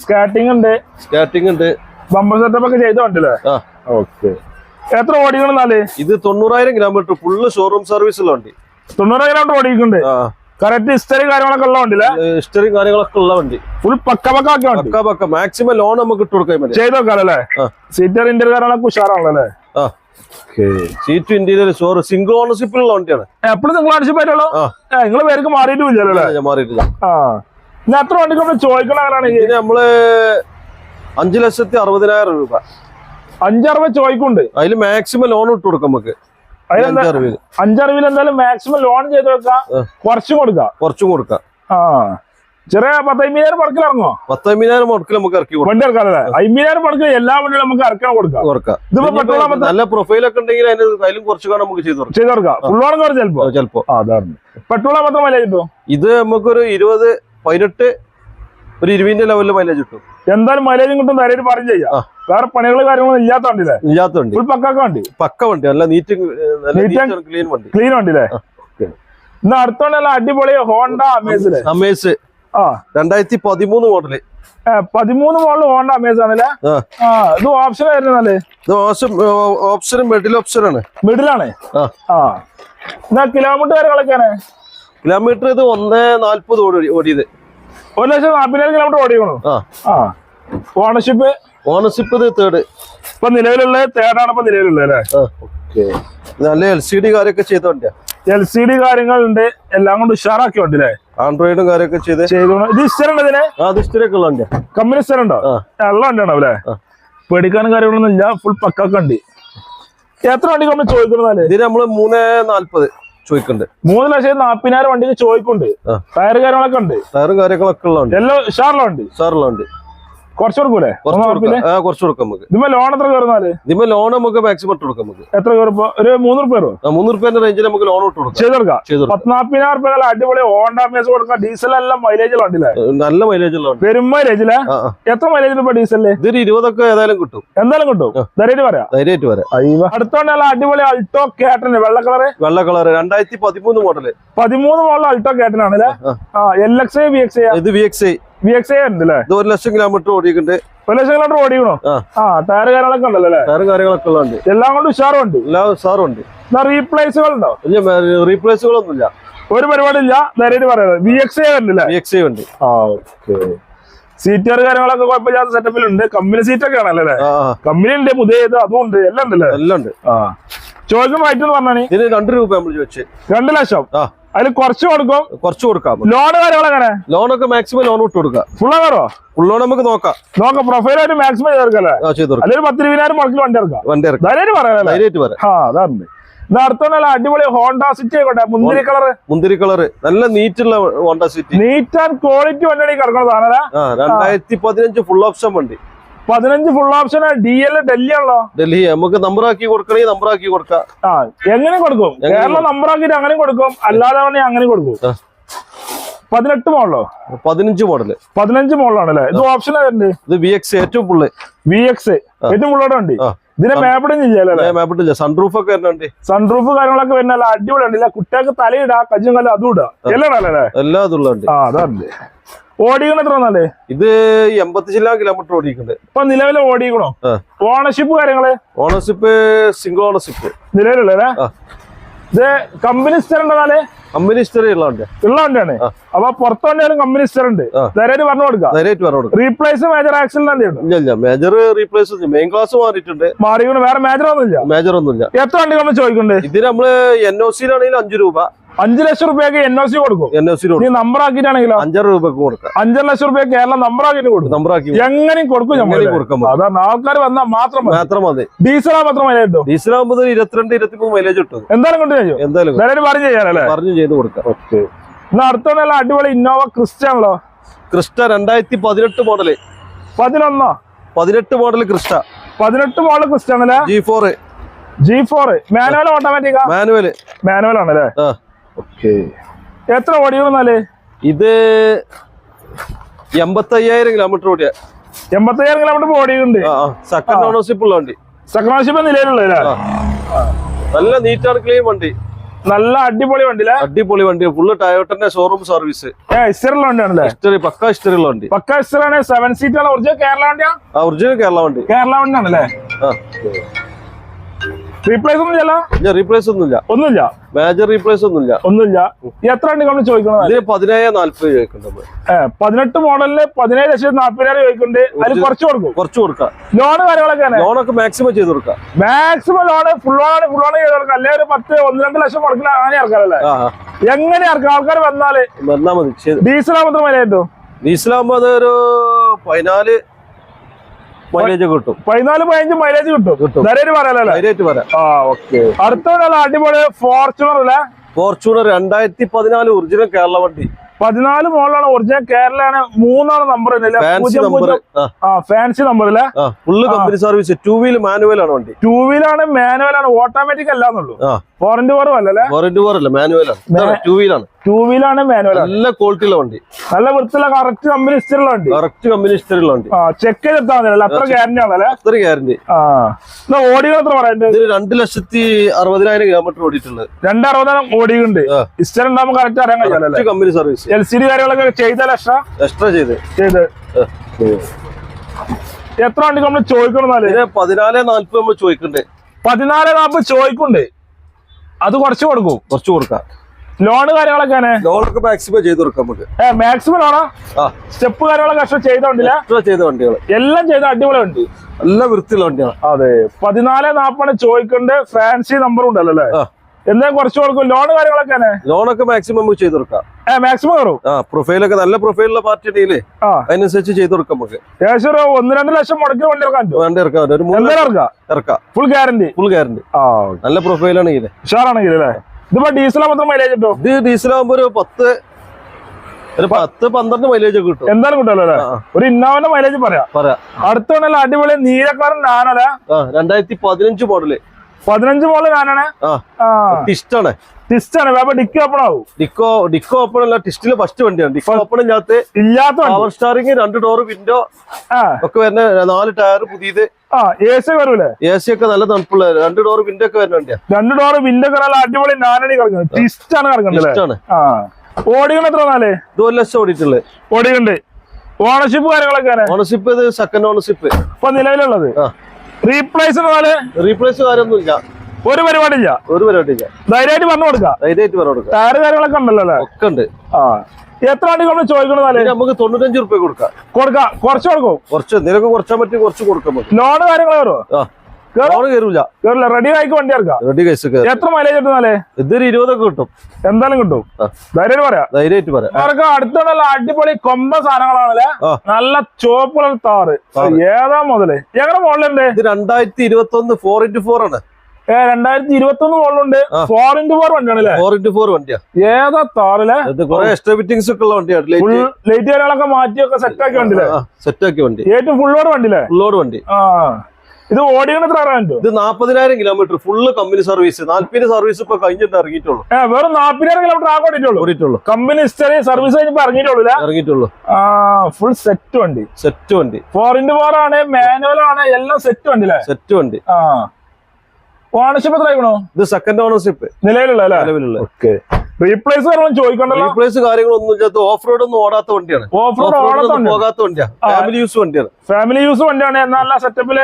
Speaker 2: സ്കാറ്റിംഗ് ഉണ്ട്.
Speaker 1: സ്കാറ്റിംഗ് ഉണ്ട്.
Speaker 2: ബമ്പർ സെറ്റപ്പ് ഒക്കെ ചെയ്ത വണ്ടില്ലേ ഓക്കെ. എത്ര ഓടിക്കണം എന്നാൽ?
Speaker 1: ഇത് തൊണ്ണൂറായിരം കിലോമീറ്റർ ഫുള്ള് ഷോറൂം സർവീസുള്ള വണ്ടി.
Speaker 2: തൊണ്ണൂറായിരം കിലോമീറ്റർ ഓടിക്കുന്നുണ്ട് കറക്റ്റ് ഹിസ്റ്ററി കാര്യങ്ങളൊക്കെ ഉള്ള വണ്ടില്ലേ
Speaker 1: ഹിസ്റ്ററി കാര്യങ്ങളൊക്കെ ഉള്ള വണ്ടി.
Speaker 2: ഫുൾ പക്ക പക്ക വണ്ടി.
Speaker 1: പക്ക പക്ക. മാക്സിമം ലോൺ നമുക്ക് ഇട്ട് കൊടുക്കാൻ
Speaker 2: ചെയ്ത്
Speaker 1: നോക്കാല്ലേ.
Speaker 2: സീറ്റർ ഇന്റർ കാര്യങ്ങളൊക്കെ ഉഷാറാണല്ലേ
Speaker 1: സീറ്റ് ഇന്റീരിയർ ഷോറ് സിംഗിൾ ഓണർഷിപ്പിലുള്ള വണ്ടിയാണ്.
Speaker 2: എപ്പോഴും സിംഗിൾ ഓണർഷിപ്പ്
Speaker 1: ആ.
Speaker 2: നിങ്ങൾ പേർക്ക് മാറിയിട്ടും ഇല്ലല്ലോ
Speaker 1: ഞാൻ മാറിയിട്ടില്ല.
Speaker 2: എത്ര വണ്ടിക്ക് നമ്മൾ ചോദിക്കണം അങ്ങനെയാണെങ്കിൽ
Speaker 1: ഇതിന് നമ്മൾ അഞ്ചു ലക്ഷത്തി അറുപതിനായിരം രൂപ.
Speaker 2: അഞ്ചറുപത് ചോദിക്കുന്നുണ്ട്
Speaker 1: അതിൽ മാക്സിമം ലോൺ ഇട്ട് കൊടുക്കാം നമുക്ക്. അഞ്ചറിവിൽ
Speaker 2: എന്തായാലും മാക്സിമം ലോൺ ചെയ്ത് വെക്കാം. കുറച്ചും കൊടുക്കാം.
Speaker 1: കുറച്ചും കൊടുക്കാം.
Speaker 2: ആ. ചെറിയ പത്തമ്പതിനായിരം പടക്കിൽ ഇറങ്ങോ
Speaker 1: പത്തമ്പതിനായിരം മുടക്കിൽ നമുക്ക് ഇറക്കി കൊടുക്കാം.
Speaker 2: വണ്ടി ഇറക്കാല്ലേ അമ്പതിനായിരം പടക്കിൽ എല്ലാ വണ്ടിയും നമുക്ക് ഇറക്കാൻ കൊടുക്കാം.
Speaker 1: കൊടുക്കാം.
Speaker 2: ഇതിപ്പോ പെട്രോൾ
Speaker 1: നല്ല പ്രൊഫൈൽ ഒക്കെ ഉണ്ടെങ്കിൽ അതിന് അതിലും കുറച്ച് നമുക്ക് ചെയ്ത്
Speaker 2: ചെയ്ത് കൊടുക്കാം. ഫുൾ ഓൺ കുറച്ച് ചിലപ്പോ?
Speaker 1: ചിലപ്പോ.
Speaker 2: പെട്രോൾ മാത്രം മൈലേജ് കിട്ടും
Speaker 1: ഇത് നമുക്കൊരു ഇരുപത് പതിനെട്ട് ഒരു ഇരുപതിന്റെ ലെവലിൽ മൈലേജ് കിട്ടും.
Speaker 2: എന്തായാലും മൈലേജും കിട്ടും നേരെ പറഞ്ഞു ചെയ്യാം. വേറെ പണികൾ കാര്യങ്ങളൊന്നും ഇല്ലാത്ത
Speaker 1: ഇല്ലാത്തണ്ട്
Speaker 2: ഫുൾ പക്ക വണ്ടി?
Speaker 1: പക്ക വണ്ടി. നല്ല നീറ്റ് ക്ലീൻ വണ്ടി.
Speaker 2: ക്ലീൻ വണ്ടില്ലേ ഇന്ന് അടുത്തോണ്ട് നല്ല അടിപൊളി ഹോണ്ട അമേസ്
Speaker 1: അമേസ്
Speaker 2: ആ.
Speaker 1: രണ്ടായിരത്തി പതിമൂന്ന്
Speaker 2: മോഡൽ പതിമൂന്ന് മോഡൽ ഹോണ്ട അമേസ് ആണല്ലേ? ഇത് ഓപ്ഷൻ ആയിരുന്നു
Speaker 1: ഇത് ഓപ്ഷൻ ഓപ്ഷനും മിഡിൽ ആണ്.
Speaker 2: മിഡിലാണ്
Speaker 1: ആ.
Speaker 2: ആ. എന്നാ കിലോമീറ്റർ കാര്യങ്ങളൊക്കെയാണ്?
Speaker 1: കിലോമീറ്റർ ഇത് ഒന്ന് നാല്പത് ഓടി ഓടിയത്.
Speaker 2: ഒരു ലക്ഷം നാൽപ്പതിനായിരം കിലോമീറ്റർ ഓടിക്കണു
Speaker 1: ആ.
Speaker 2: ഓണർഷിപ്പ്
Speaker 1: ഓണർഷിപ്പ് ഇത് തേർഡ്
Speaker 2: ഇപ്പൊ നിലവിലുള്ള തേർഡാണ് ഇപ്പൊ നിലവിലുള്ളത് അല്ലേ?
Speaker 1: നല്ല എൽ സി ഡി കാര്യമൊക്കെ ചെയ്ത വണ്ടിയാ
Speaker 2: എൽ സി ഡി കാര്യങ്ങളുണ്ട്. എല്ലാം കൊണ്ട് ഉഷാറാക്കി വണ്ടില്ലേ
Speaker 1: ആൻഡ്രോയിഡും കാര്യമൊക്കെ ചെയ്ത്?
Speaker 2: ചെയ്തു ഇത് ഇതിന്?
Speaker 1: ഉള്ള വണ്ടിയാ
Speaker 2: കമ്പനി സ്ഥലമുണ്ടോ ഉണ്ടോ?
Speaker 1: ഉണ്ടാണോ
Speaker 2: ഉള്ള വണ്ടിയാണോ അല്ലേ. പേടിക്കാനും കാര്യങ്ങളൊന്നും ഇല്ല. ഫുൾ പക്കൊക്കെ ഉണ്ട്. എത്ര വണ്ടി നമ്മൾ ചോദിക്കുന്നതല്ലേ
Speaker 1: ഇതിന് നമ്മൾ മൂന്ന് നാല്പത്. ചോദിക്കുന്നുണ്ട്.
Speaker 2: മൂന്ന് ലക്ഷത്തി നാപ്പതിനായിരം വണ്ടിക്ക് ചോദിക്കുന്നുണ്ട്. ടയർ കാര്യങ്ങളൊക്കെ ഉണ്ട്.
Speaker 1: ടയർ കാര്യങ്ങളൊക്കെ ഉള്ള വണ്ടി
Speaker 2: എല്ലാം ഉഷാറുള്ള
Speaker 1: ഉണ്ട്
Speaker 2: കുറച്ച് കൊടുക്കൂലേ?
Speaker 1: കുറച്ച് കൊടുക്കാം. നമുക്ക്.
Speaker 2: ഇതിപ്പോ ലോൺ എത്ര കയറുന്നാൽ
Speaker 1: ഇതിപ്പോ ലോൺ നമുക്ക് മാക്സിമം ഇട്ട് കൊടുക്കാം നമുക്ക്.
Speaker 2: എത്ര കയറിപ്പോ ഒരു മൂന്ന് റുപ്യ
Speaker 1: മൂന്ന് റുപ്യന്റെ റേഞ്ചിൽ നമുക്ക് ലോൺ ഇട്ട് കൊടുക്കാം.
Speaker 2: ചെയ്ത് കൊടുക്കാം.
Speaker 1: ചെയ്ത് കൊടുക്കാം.
Speaker 2: പത്ത് നാപ്പതിനായിരം റുപ്യ അടിപൊളി ഹോണ്ട മേസ് കൊടുക്കാം ഡീസൽ എല്ലാം മൈലേജ് വണ്ടിയില്ലേ?
Speaker 1: നല്ല മൈലേജ് ഉള്ള
Speaker 2: പെരും മൈലേജിലെ എത്ര മൈലേജ് ഇപ്പൊ ഡീസലിൽ
Speaker 1: ഇതൊരു ഇരുപതൊക്കെ ഏതായാലും കിട്ടും.
Speaker 2: എന്തായാലും കിട്ടും. ധൈര്യമായിട്ട് പറയാം.
Speaker 1: ധൈര്യമായിട്ട് വരാം
Speaker 2: അടുത്തോണ്ട് നല്ല അടിപൊളി അൾട്ടോ കേട്ടന് വെള്ള കളറ്?
Speaker 1: വെള്ള കളർ രണ്ടായിരത്തി പതിമൂന്ന് മോഡൽ
Speaker 2: പതിമൂന്ന് മോഡൽ അൾട്ടോ കേട്ടനാണ് അല്ലേ L X I V X I
Speaker 1: ഇത് V X I
Speaker 2: V X അല്ലേ
Speaker 1: ഇത് ഒരു ലക്ഷം കിലോമീറ്റർ ഓടിയിട്ടുണ്ട്.
Speaker 2: ഒരു ലക്ഷം കിലോമീറ്റർ ഓടിക്കണോ
Speaker 1: ആ.
Speaker 2: ടയർ കാര്യങ്ങളൊക്കെ ഉണ്ടല്ലോ അല്ലേ?
Speaker 1: ടയർ കാര്യങ്ങളൊക്കെ ഉള്ളത്
Speaker 2: എല്ലാം കൊണ്ട് ഉഷാറുണ്ട്.
Speaker 1: എല്ലാ ഉണ്ട്
Speaker 2: എന്നാ റീപ്ലേസുകൾ ഉണ്ടോ?
Speaker 1: റീപ്ലേസുകളൊന്നും ഇല്ല
Speaker 2: ഒരു പരിപാടി ഇല്ല നേരിട്ട് പറയാം. വി എക്സ് ഉണ്ടല്ലേ
Speaker 1: വി എക്സ് ഉണ്ട്.
Speaker 2: ആ ഓക്കെ സീറ്റർ കാര്യങ്ങളൊക്കെ കുഴപ്പമില്ലാത്ത സെറ്റപ്പിൽ ഉണ്ട്. കമ്പനി സീറ്റ് ഒക്കെ ആണല്ലോ അല്ലേ? കമ്പനി ഉണ്ട് പുതിയ ഇത് അതും ഉണ്ട് എല്ലാം ഉണ്ടല്ലേ?
Speaker 1: എല്ലാം ഉണ്ട്.
Speaker 2: ആ. ചോദിക്കുന്ന റേറ്റ് എന്ന് പറഞ്ഞാൽ
Speaker 1: ഇതിന് രണ്ട് രൂപ നമ്മൾ ചോദിച്ച്.
Speaker 2: രണ്ട് ലക്ഷം?
Speaker 1: ആ.
Speaker 2: അതിൽ കുറച്ച് കൊടുക്കും.
Speaker 1: കുറച്ച് കൊടുക്കാം
Speaker 2: ലോൺ കാര്യങ്ങളെങ്ങനെ
Speaker 1: ലോണൊക്കെ മാക്സിമം ലോൺ ഇട്ട് കൊടുക്കാം.
Speaker 2: ഫുൾ കയറോ
Speaker 1: ഫുൾ ലോൺ നമുക്ക് നോക്കാം.
Speaker 2: നോക്കാം പ്രൊഫൈലായിട്ട് മാക്സിമം ചേർക്കല്ലേ അല്ലെങ്കിൽ പത്ത് ഇരുപതിനായിരം മുടക്കിൽ വണ്ടി ഇറക്കാം
Speaker 1: വണ്ടി ഇറക്കാം
Speaker 2: ധൈര്യമായിട്ട് പറയാം
Speaker 1: ധൈര്യമായിട്ട്
Speaker 2: ആ അതാണ് അടിപൊളി ഹോണ്ട സിറ്റി ആയിക്കോട്ടെ. മുന്തിരി കളർ
Speaker 1: മുന്തിരി കളർ നല്ല നീറ്റുള്ള Honda City
Speaker 2: neat and quality വണ്ടി ഈ കിടക്കുന്ന
Speaker 1: ആ രണ്ടായിരത്തി പതിനഞ്ച് ഫുൾ ഓപ്ഷൻ വണ്ടി.
Speaker 2: പതിനഞ്ച് full option D L Delhi ആണല്ലോ
Speaker 1: ഡൽഹി നമുക്ക് നമ്പർ ആക്കി കൊടുക്കണേ നമ്പർ ആക്കി കൊടുക്കാം.
Speaker 2: ആ എങ്ങനെ കൊടുക്കും? കേരള നമ്പർ ആക്കിട്ട് അങ്ങനെ കൊടുക്കും. അല്ലാതെ വേണേ അങ്ങനെ കൊടുക്കും. പതിനെട്ട് മോളിലോ
Speaker 1: പതിനഞ്ച് മോഡൽ.
Speaker 2: പതിനഞ്ച് മോളിലാണ് അല്ലേ ഇത് ഓപ്ഷൻ
Speaker 1: ഇത് വി എക്സ് ഏറ്റവും ഫുള്ള്
Speaker 2: വി എക്സ് ഏറ്റവും ഫുള്ളോടെ വണ്ടി? ഇതിനെ മേപ്പിടും
Speaker 1: ചെയ്യാല്ലേ സൺറൂഫ് ഒക്കെ വരുന്നുണ്ട്
Speaker 2: സൺറൂഫ് കാര്യങ്ങളൊക്കെ വരുന്നല്ല അടിപൊളി ഉണ്ടല്ല കുട്ടികൾക്ക് തലയിടാ കജ്ജും കല്ലും അതും ഇടാ. എല്ലാം അല്ലേ?
Speaker 1: എല്ലാ അതുള്ള
Speaker 2: ആ അതാണ് ഓടിക്കണ എത്ര നല്ലേ
Speaker 1: ഇത് എൺപത്തി ചില്ല കിലോമീറ്റർ ഓടിക്കുന്നുണ്ട്
Speaker 2: ഇപ്പൊ നിലവിൽ ഓടിക്കണോ. ഓണർഷിപ്പ് കാര്യങ്ങൾ?
Speaker 1: ഓണർഷിപ്പ് സിംഗിൾ ഓണർഷിപ്പ് നിലവിലുള്ള
Speaker 2: ഇത് കമ്പനി സ്റ്റർ ഉണ്ടെന്നാൽ
Speaker 1: കമ്പനി ഹിസ്റ്ററി ഉള്ളതുണ്ട്
Speaker 2: ഉള്ള വണ്ടിയാണ്.
Speaker 1: ആ.
Speaker 2: അപ്പൊ പുറത്തോണ്ടായാലും കമ്പനി സ്റ്റർ ഉണ്ട്. ധൈര്യമായിട്ട് പറഞ്ഞു കൊടുക്കാം.
Speaker 1: നേരേറ്റ് പറഞ്ഞു കൊടുക്കും.
Speaker 2: റീപ്ലേസ് മേജർ ആക്സിഡന്റ്
Speaker 1: ഇല്ല ഇല്ല. മേജർ റീപ്ലേസ് മെയിൻ ക്ലാസ് മാറിയിട്ടുണ്ട്.
Speaker 2: മാറിയോണ്ട് വേറെ മേജർ ഒന്നുമില്ല.
Speaker 1: മേജർ ഒന്നുമില്ല.
Speaker 2: എത്ര വണ്ടി നമ്മൾ ചോദിക്കുന്നുണ്ട്?
Speaker 1: ഇതിന് നമ്മൾ എൻ ഒ സിയിലാണെങ്കിൽ അഞ്ചു രൂപ.
Speaker 2: അഞ്ചു ലക്ഷം രൂപയ്ക്ക് എൻ ഒ സി കൊടുക്കും.
Speaker 1: എൻ ഒ സി
Speaker 2: നീ നമ്പർ ആക്കിയിട്ടാണെങ്കിലോ?
Speaker 1: അഞ്ചര രൂപക്ക് കൊടുക്കാം.
Speaker 2: അഞ്ചര ലക്ഷം രൂപ കേരള നമ്പർ ആക്കിയിട്ട് കൊടുക്കും.
Speaker 1: നമ്പർ ആക്കി
Speaker 2: എങ്ങനെയും കൊടുക്കും നമ്മൾ
Speaker 1: കൊടുക്കാം.
Speaker 2: അതാണ് ആൾക്കാർ വന്നാൽ മാത്രം മതി.
Speaker 1: മാത്രം മതി.
Speaker 2: ഡീസലാ മാത്രം മൈലേജ് ഡീസൽ
Speaker 1: ഡീസലാകുമ്പോൾ ഇരുപത്തിരണ്ട് ഇരുപത്തിമൂന്ന് മൈലേജ് കിട്ടും.
Speaker 2: എന്തായാലും കൊണ്ട് കഴിയും
Speaker 1: എന്തായാലും
Speaker 2: പറഞ്ഞു ചെയ്യാനല്ലേ
Speaker 1: പറഞ്ഞു ചെയ്ത് കൊടുക്കാം.
Speaker 2: ഓക്കെ. എന്നാ നല്ല അടിപൊളി ഇന്നോവ ക്രിസ്റ്റ ആണല്ലോ.
Speaker 1: ക്രിസ്റ്റ രണ്ടായിരത്തി പതിനെട്ട് മോഡൽ
Speaker 2: പതിനൊന്നോ?
Speaker 1: പതിനെട്ട് മോഡൽ ക്രിസ്റ്റ
Speaker 2: പതിനെട്ട് മോഡൽ ക്രിസ്റ്റ ആണല്ലേ?
Speaker 1: G four
Speaker 2: G four manual ഓട്ടോമാറ്റിക്കാ
Speaker 1: manual
Speaker 2: manual ആണല്ലേ? എത്ര ഓടിക്കണമെന്നാൽ
Speaker 1: ഇത് എൺപത്തി അയ്യായിരം കിലോമീറ്റർ ഓടിയ.
Speaker 2: എൺപത്തയ്യായിരം കിലോമീറ്റർ ഓടിയുണ്ട്
Speaker 1: സെക്കൻഡ് ഓണർഷിപ്പ് ഉള്ള വണ്ടി.
Speaker 2: സെക്കൻഡ് ഓണർഷിപ്പ്
Speaker 1: നിലയിലുള്ള നല്ല നീറ്റാണ് ക്ലീൻ വണ്ടി.
Speaker 2: നല്ല അടിപൊളി വണ്ടിയിലെ
Speaker 1: അടിപൊളി വണ്ടി. ഫുള്ള് ടയോട്ടന്റെ ഷോറൂം സർവീസ്
Speaker 2: ഏ ഇസ്റ്ററുള്ള വണ്ടിയാണല്ലേ
Speaker 1: ഹിസ്റ്ററി പക്ക ഹിസ്റ്ററി ഉള്ള വണ്ടി.
Speaker 2: പക്ക ഇസ്റ്ററാണ് സെവൻ സീറ്റ് ആണ് ഒറിജിനൽ കേരള വണ്ടിയാ?
Speaker 1: ആ ഒറിജിനൽ കേരള വണ്ടി.
Speaker 2: കേരള വണ്ടിയാണല്ലേ? റീപ്ലേസ് ഒന്നും
Speaker 1: ഇല്ല റീപ്ലേസ് ഒന്നുമില്ല.
Speaker 2: ഒന്നുമില്ല.
Speaker 1: മേജർ റീപ്ലേസ് ഒന്നുമില്ല.
Speaker 2: ഒന്നുമില്ല. എത്ര വണ്ടി നമ്മൾ
Speaker 1: ചോദിക്കുന്നത്? പതിനേഴ് നാല്പത് ചോദിക്കുന്നുണ്ട്
Speaker 2: ഏ പതിനെട്ട് മോഡലിന് പതിനേഴ് ലക്ഷത്തി നാല്പതിനായിരം ചോദിക്കുന്നുണ്ട്. അതിൽ കുറച്ച് കൊടുക്കും.
Speaker 1: കുറച്ച് കൊടുക്കാം
Speaker 2: ലോൺ കാര്യങ്ങളൊക്കെ
Speaker 1: ലോണൊക്കെ മാക്സിമം ചെയ്ത് കൊടുക്കാം
Speaker 2: maximum loan full loan full loan ചെയ്ത് കൊടുക്കാം അല്ലെങ്കിൽ ഒരു പത്ത് ഒന്ന് രണ്ട് ലക്ഷം കൊടുക്കില്ല അങ്ങനെ ഇറക്കാറല്ലേ
Speaker 1: ആ.
Speaker 2: എങ്ങനെ ഇറക്കാം? ആൾക്കാർ വന്നാൽ
Speaker 1: വന്നാ മതി.
Speaker 2: ഡീസൽ മാത്രം വില കിട്ടും?
Speaker 1: ഡീസലാകുമ്പോ അതൊരു പതിനാല് മൈലേജ് കിട്ടും.
Speaker 2: പതിനാല് പതിനഞ്ച് മൈലേജ് കിട്ടും.
Speaker 1: കിട്ടും.
Speaker 2: ധൈര്യം പറയാലല്ലേ
Speaker 1: ധൈര്യമായിട്ട് പറയാം.
Speaker 2: ആ ഓക്കെ അടുത്ത അടിപൊളി ഫോർച്യൂണർ അല്ലേ?
Speaker 1: ഫോർച്യൂണർ രണ്ടായിരത്തി പതിനാല് ഒറിജിനൽ കേരള വണ്ടി.
Speaker 2: പതിനാല് മോളിലാണ് ഒറിജിനൽ കേരളയാണ്. മൂന്നാണ് നമ്പർ
Speaker 1: ഫാൻസി നമ്പർ
Speaker 2: ആ. ഫാൻസി നമ്പർ അല്ലേ?
Speaker 1: Full company service two wheel manual ആണ് വണ്ടി.
Speaker 2: ടൂ വീലാണ് മാനുവൽ ആണ്. ഓട്ടോമാറ്റിക് അല്ലാന്നുള്ളൂ
Speaker 1: ഫോറിന്റ്
Speaker 2: ഫോറിന്റെ കുറവ് അല്ലല്ലേ
Speaker 1: ഫോർ അല്ല മാനുവൽ ആണ്. ടൂ വീലാണ്
Speaker 2: ടൂ വീലാണ് മാനുവൽ
Speaker 1: നല്ല ക്വാളിറ്റിയുള്ള വണ്ടി.
Speaker 2: നല്ല വൃത്തിയുള്ള കറക്റ്റ് കമ്പനി ഇഷ്ടമുള്ള വണ്ടി.
Speaker 1: കറക്റ്റ് കമ്പനി ഹിസ്റ്ററിയുള്ള വണ്ടി.
Speaker 2: ചെക്ക് ചെയ്തെത്താൻ മതി. അത്ര ഗ്യാരണ്ടി ആണല്ലേ?
Speaker 1: അത്ര ഗ്യാരണ്ടി
Speaker 2: ആ. ഓടികൾ എത്ര
Speaker 1: ഇതിന് രണ്ട് ലക്ഷത്തി അറുപതിനായിരം കിലോമീറ്റർ ഓടിയിട്ടുണ്ട്
Speaker 2: രണ്ട് അറുപതിനായിരം
Speaker 1: ഓടിയുണ്ട്
Speaker 2: ഹിസ്റ്റർ ഉണ്ടാകുമ്പോൾ കറക്റ്റ് അറിയാൻ
Speaker 1: കഴിയാലോ company service
Speaker 2: L C D കാര്യങ്ങളൊക്കെ ചെയ്താൽ എക്സ്ട്രാ
Speaker 1: എക്സ്ട്രാ ചെയ്ത്.
Speaker 2: ചെയ്ത്. എത്ര വണ്ടി നമ്മൾ
Speaker 1: ചോദിക്കണം പതിനാല് നാല്പത് നമ്മൾ ചോദിക്കണ്ടേ.
Speaker 2: പതിനാല് നാല്പത് ചോദിക്കണ്ടേ അത് കുറച്ച് കൊടുക്കും.
Speaker 1: കുറച്ച് കൊടുക്കാം.
Speaker 2: ലോണ് കാര്യങ്ങളൊക്കെ
Speaker 1: ലോണൊക്കെ മാക്സിമം ചെയ്ത് കൊടുക്കാം നമുക്ക്.
Speaker 2: മാക്സിമം ലോണോ സ്റ്റെപ്പ് കാര്യങ്ങളൊക്കെ എക്സ്ട്രാ ചെയ്ത വണ്ടില്ല
Speaker 1: എക്സ്ട്രാ ചെയ്ത വണ്ടികൾ
Speaker 2: എല്ലാം ചെയ്ത അടിപൊളി വണ്ടി
Speaker 1: നല്ല വൃത്തിയുള്ള വണ്ടിയാണ്
Speaker 2: അതെ. പതിനാല് നാപ്പണ് ചോദിക്കണ്ട്. ഫാൻസി നമ്പർ ഉണ്ടല്ലോ അല്ലേ? എന്തായാലും കുറച്ച് കൊടുക്കും. ലോൺ കാര്യങ്ങളൊക്കെ
Speaker 1: ലോണൊക്കെ മാക്സിമം നമുക്ക് ചെയ്ത് കൊടുക്കാം.
Speaker 2: മാക്സിമം കയറും.
Speaker 1: ആ പ്രൊഫൈലൊക്കെ നല്ല പ്രൊഫൈലുള്ള പാർട്ടി ഉണ്ടെങ്കിലേ അതിനനുസരിച്ച് ചെയ്ത് കൊടുക്കാം നമുക്ക്.
Speaker 2: ഏകദേശം ഒരു ഒന്ന് രണ്ട് ലക്ഷം മുടക്കി വണ്ടി ഇറക്കാൻ
Speaker 1: ഒരു മൂന്ന്
Speaker 2: ഇറക്കാം. ഫുൾ ഗ്യാരണ്ടി
Speaker 1: ഫുൾ ഗ്യാരണ്ടി
Speaker 2: ആ
Speaker 1: നല്ല പ്രൊഫൈലാണെങ്കിൽ
Speaker 2: ഉഷാറാണെങ്കിൽ അല്ലേ? ഇതിപ്പോ ഡീസൽ മാത്രം മൈലേജ് കിട്ടും?
Speaker 1: ഇത് ഡീസലാകുമ്പോ ഒരു പത്ത് ഒരു പത്ത് പന്ത്രണ്ട് മൈലേജ് ഒക്കെ കിട്ടും.
Speaker 2: എന്തായാലും കിട്ടുമല്ലോ അല്ലേ. ഒരു ഇന്നോവന്റെ മൈലേജ് പറയാ.
Speaker 1: പറയാം.
Speaker 2: അടുത്ത കൊണ്ടല്ല അടിപൊളി നീലക്കാരൻ നാനല്ലേ
Speaker 1: രണ്ടായിരത്തി പതിനഞ്ച് മോഡൽ
Speaker 2: പതിനഞ്ച് മോഡൽ നാനാണ്
Speaker 1: ആ ടിസ്റ്റാണ്
Speaker 2: വേപ്പ ഡിക്കി ഓപ്പൺ ആവും.
Speaker 1: ഡിക്കോ ഡിക്കോ ഓപ്പൺ അല്ല ടിസ്റ്റിൽ ഫസ്റ്റ് വണ്ടിയാണ്. ഡിക്കോ ഓപ്പൺ ഇല്ലാത്ത പവർ സ്റ്റാറിംഗ് രണ്ട് ഡോർ വിൻഡോ ഒക്കെ വരുന്ന നാല് ടയർ പുതിയത്.
Speaker 2: ആ എ സി വരൂലേ
Speaker 1: എ സി ഒക്കെ നല്ല തണുപ്പുള്ള രണ്ട് ഡോർ വിൻഡോ ഒക്കെ വരുന്ന വണ്ടിയാ.
Speaker 2: രണ്ട് ഡോറ് വിൻഡോ നല്ല അടിപൊളി നാനടി കിടക്കുന്നത് ടിസ്റ്റാണ് കിടക്കുന്നത്
Speaker 1: ടിസ്റ്റാണ്
Speaker 2: ആ. ഓടികൾ എത്ര നാലേ?
Speaker 1: ഇത് ഒരു ലക്ഷം ഓടിയിട്ടുള്ളത്.
Speaker 2: ഓടിയുണ്ട് ഓണർഷിപ്പ് കാര്യങ്ങളൊക്കെ
Speaker 1: ഓണർഷിപ്പ് ഇത് സെക്കൻഡ് ഓണർഷിപ്പ്
Speaker 2: ഇപ്പൊ നിലവിലുള്ളത്. റീപ്ലേസ്
Speaker 1: റീപ്ലേസ് കാര്യമൊന്നുമില്ല.
Speaker 2: ഒരു പരിപാടിയില്ല.
Speaker 1: ഒരു പരിപാടിയില്ല.
Speaker 2: ധൈര്യമായിട്ട് പറഞ്ഞു കൊടുക്കാം.
Speaker 1: ധൈര്യമായിട്ട് പറഞ്ഞു കൊടുക്കാം.
Speaker 2: ടയർ കാര്യങ്ങളൊക്കെ ഉണ്ടല്ലോ അല്ലേ?
Speaker 1: ഒക്കെ ഉണ്ട്.
Speaker 2: ആ. എത്ര ആണ് നമ്മൾ ചോദിക്കണം നാല്
Speaker 1: നമുക്ക് തൊണ്ണൂറ്റഞ്ച് റുപ്യ കൊടുക്കാം.
Speaker 2: കൊടുക്കാം. കുറച്ച് കൊടുക്കും.
Speaker 1: കുറച്ച് നിനക്ക് കുറച്ചാൻ പറ്റി കുറച്ച് കൊടുക്കാൻ പറ്റും
Speaker 2: ലോണ് കാര്യങ്ങൾ കയറുമോ റെഡി ആയിക്ക് വണ്ടി ഇറക്കാം
Speaker 1: റെഡി കേസ്
Speaker 2: എത്ര മൈലേജ് കിട്ടുന്നാലേ
Speaker 1: ഇതൊരു ഇരുപതൊക്കെ കിട്ടും.
Speaker 2: എന്തായാലും കിട്ടും.
Speaker 1: ധൈര്യമായിട്ട്
Speaker 2: ധൈര്യം പറയാം.
Speaker 1: ധൈര്യമായിട്ട് പറയാം.
Speaker 2: അവർക്ക് അടുത്തുള്ള അടിപൊളി കൊമ്പ സാധനങ്ങളാണല്ലേ? നല്ല ചുവപ്പുള്ള താറ്
Speaker 1: താറ്.
Speaker 2: ഏതാ മുതൽ? ഞങ്ങളുടെ മോഡലുണ്ട്
Speaker 1: ഇത് രണ്ടായിരത്തി ഇരുപത്തി ഒന്ന് ഫോർ ഇന്റു ഫോർ ആണ്.
Speaker 2: രണ്ടായിരത്തി ഇരുപത്തി ഒന്ന് മോഡലുണ്ട്. ഫോർ ഇന്റു ഫോർ വണ്ടിയാണല്ലേ
Speaker 1: ഫോർ ഇന്റു ഫോർ വണ്ടിയാ.
Speaker 2: ഏതാ
Speaker 1: താറല്ലേ എക്സ്ട്രാ ഫിറ്റിംഗ്സ് ഒക്കെ ഉള്ള വണ്ടിയാണ്
Speaker 2: ഫുൾ
Speaker 1: ലൈറ്റ്
Speaker 2: കാര്യങ്ങളൊക്കെ മാറ്റിയൊക്കെ സെറ്റ് ആക്കി വണ്ടിയില്ലേ
Speaker 1: സെറ്റ് ആക്കി വണ്ടി.
Speaker 2: ഏറ്റവും ഫുള്ളോട് വണ്ടിയല്ലേ
Speaker 1: ഫുള്ളോട് വണ്ടി.
Speaker 2: ആ. ഇത് അറിയാൻ
Speaker 1: ഇത് നാപ്പതിനായിരം കിലോമീറ്റർ ഫുള്ള് കമ്പനി സർവീസ് നാല്പതിന് സർവീസ് ഇപ്പൊ കഴിഞ്ഞിട്ട് ഇറങ്ങിയിട്ടുള്ളൂ.
Speaker 2: വെറും നാപ്പതിനായിരം കിലോമീറ്റർ ആകെ ഓടിയിട്ടുള്ളൂ.
Speaker 1: ഓടിയിട്ടുള്ളൂ.
Speaker 2: കമ്പനി ഹിസ്റ്ററി സർവീസ് കഴിഞ്ഞപ്പോ ഇറങ്ങിയിട്ടുള്ളൂ?
Speaker 1: ഇറങ്ങിയിട്ടുള്ളൂ.
Speaker 2: ആ ഫുൾ സെറ്റ് വണ്ടി.
Speaker 1: സെറ്റ് വണ്ടി.
Speaker 2: ഫോർ ഇന്റു ഫോർ ആണ് മാനുവൽ ആണ് എല്ലാം സെറ്റ് വണ്ടി അല്ലേ
Speaker 1: സെറ്റ് വണ്ടി.
Speaker 2: ആ. ഓണർഷിപ്പ് എത്ര ആയിക്കണോ?
Speaker 1: ഇത് സെക്കൻഡ് ഓണർഷിപ്പ്
Speaker 2: നിലവിലുള്ള
Speaker 1: നിലവിലുള്ള.
Speaker 2: ഓക്കെ റീപ്ലേസ് കാരണം ചോദിക്കണ്ടല്ലോ.
Speaker 1: റീപ്ലേസ് കാര്യങ്ങളൊന്നും ഇല്ലാത്ത ഓഫ് റോഡ് ഒന്നും ഓടാത്ത വണ്ടിയാണ്.
Speaker 2: ഓഫ് റോഡ്
Speaker 1: പോകാത്ത വണ്ടിയാണ്. ഫാമിലി യൂസ് വണ്ടിയാണ്.
Speaker 2: ഫാമിലി യൂസ് വണ്ടിയാണ് എന്നാൽ സെറ്റപ്പിൽ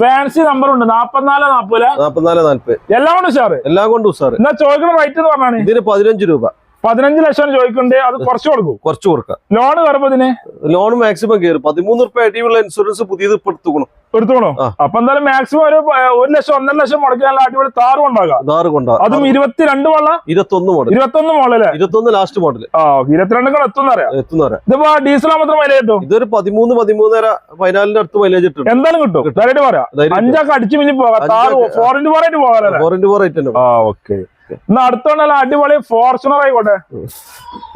Speaker 2: ഫാൻസി നമ്പർ ഉണ്ട്. നാപ്പത്തിനാല് നാപ്പത്
Speaker 1: നാപ്പത്തിനാല് നാല്പത്.
Speaker 2: എല്ലാം കൊണ്ടും ഉഷാറ്.
Speaker 1: എല്ലാം കൊണ്ടും സാറ്
Speaker 2: എന്നാ ചോദിക്കണ റേറ്റ് എന്ന് പറഞ്ഞാണ്?
Speaker 1: ഇതിന് പതിനഞ്ച് രൂപ.
Speaker 2: പതിനഞ്ച് ലക്ഷം ചോദിക്കുന്നുണ്ട്. അത് കുറച്ച് കൊടുക്കും.
Speaker 1: കുറച്ച് കൊടുക്കാം.
Speaker 2: ലോൺ കയറുമ്പോ ഇതിന്?
Speaker 1: ലോൺ മാക്സിമം കയറും. പതിമൂന്ന് റുപ്യ അടിയുള്ള ഇൻഷുറൻസ് പുതിയത് ഇപ്പൊ എടുത്തുക്കണം.
Speaker 2: എടുത്തോണോ അപ്പൊ എന്തായാലും മാക്സിമം ഒരു ഒരു ലക്ഷം ഒന്നര ലക്ഷം മുടക്കാനുള്ള അടിപൊളി താറ് കൊണ്ടാകാം
Speaker 1: താറ് കൊണ്ടാ
Speaker 2: അതും ഇരുപത്തിരണ്ട് വള്ള
Speaker 1: ഇരുപത്തൊന്ന് മോഡൽ
Speaker 2: ഇരുപത്തൊന്ന് മോഡൽ
Speaker 1: ഇരുപത്തൊന്ന് ലാസ്റ്റ് മോഡൽ
Speaker 2: ആ ഇരുപത്തിരണ്ട് കൂടെ എത്തുന്ന അറിയാം.
Speaker 1: എത്തുന്നവരെ.
Speaker 2: ഇതിപ്പോ ഡീസൽ മാത്രം മൈലേജ് കിട്ടും?
Speaker 1: ഇതൊരു പതിമൂന്ന് പതിമൂന്നര പതിനാലിന്റെ അടുത്ത് മൈലേജ് കിട്ടും
Speaker 2: എന്തായാലും കിട്ടും. ധൈര്യമായിട്ട് പറയാം. അഞ്ചാക്ക് അടിച്ചു മിഞ്ഞ് പോകാം. താറ് ഫോർ ഇന്റു ഫോർ ആയിട്ട് പോകാം
Speaker 1: ഫോർ ഇന്റു ഫോർ ആയിട്ട്
Speaker 2: ആ ഓക്കെ. എന്നാ അടുത്തോണ്ടല്ല അടിപൊളി ഫോർച്യൂണർ ആയിക്കോട്ടെ.